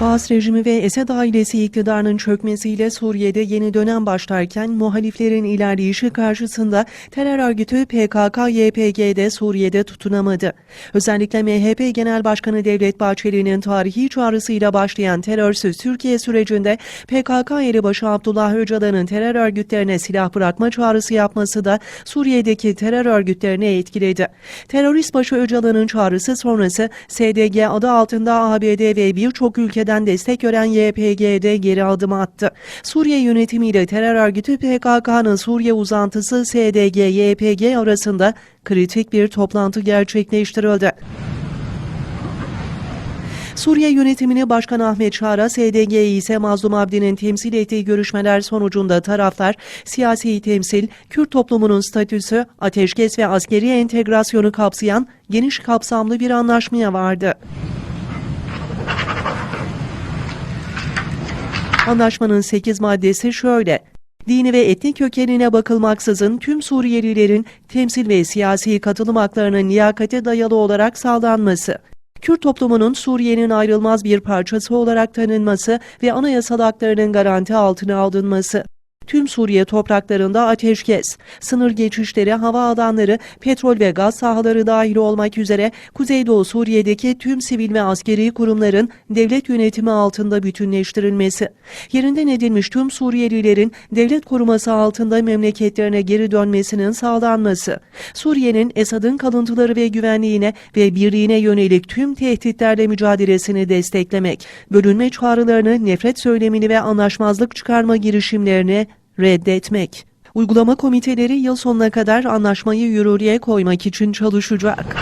Baas rejimi ve Esed ailesi iktidarının çökmesiyle Suriye'de yeni dönem başlarken muhaliflerin ilerleyişi karşısında terör örgütü PKK-YPG'de Suriye'de tutunamadı. Özellikle MHP Genel Başkanı Devlet Bahçeli'nin tarihi çağrısıyla başlayan terörsüz Türkiye sürecinde PKK elebaşı Abdullah Öcalan'ın terör örgütlerine silah bırakma çağrısı yapması da Suriye'deki terör örgütlerini etkiledi. Terörist başı Öcalan'ın çağrısı sonrası SDG adı altında ABD ve birçok ülkeden destek gören YPG'de geri adım attı. Suriye yönetimiyle terör örgütü PKK'nın Suriye uzantısı SDG-YPG arasında kritik bir toplantı gerçekleştirildi. Suriye yönetimini Başkan Ahmet Şara, SDG'yi ise Mazlum Abdi'nin temsil ettiği görüşmeler sonucunda taraflar siyasi temsil, Kürt toplumunun statüsü, ateşkes ve askeri entegrasyonu kapsayan geniş kapsamlı bir anlaşmaya vardı. Anlaşmanın 8 maddesi şöyle. Dini ve etnik kökenine bakılmaksızın tüm Suriyelilerin temsil ve siyasi katılım haklarının liyakate dayalı olarak sağlanması. Kürt toplumunun Suriye'nin ayrılmaz bir parçası olarak tanınması ve anayasal haklarının garanti altına alınması. Tüm Suriye topraklarında ateşkes, sınır geçişleri, hava alanları, petrol ve gaz sahaları dahil olmak üzere Kuzeydoğu Suriye'deki tüm sivil ve askeri kurumların devlet yönetimi altında bütünleştirilmesi, yerinden edilmiş tüm Suriyelilerin devlet koruması altında memleketlerine geri dönmesinin sağlanması, Suriye'nin Esad'ın kalıntıları ve güvenliğine ve birliğine yönelik tüm tehditlerle mücadelesini desteklemek, bölünme çağrılarını, nefret söylemini ve anlaşmazlık çıkarma girişimlerini reddetmek. Uygulama komiteleri yıl sonuna kadar anlaşmayı yürürlüğe koymak için çalışacak.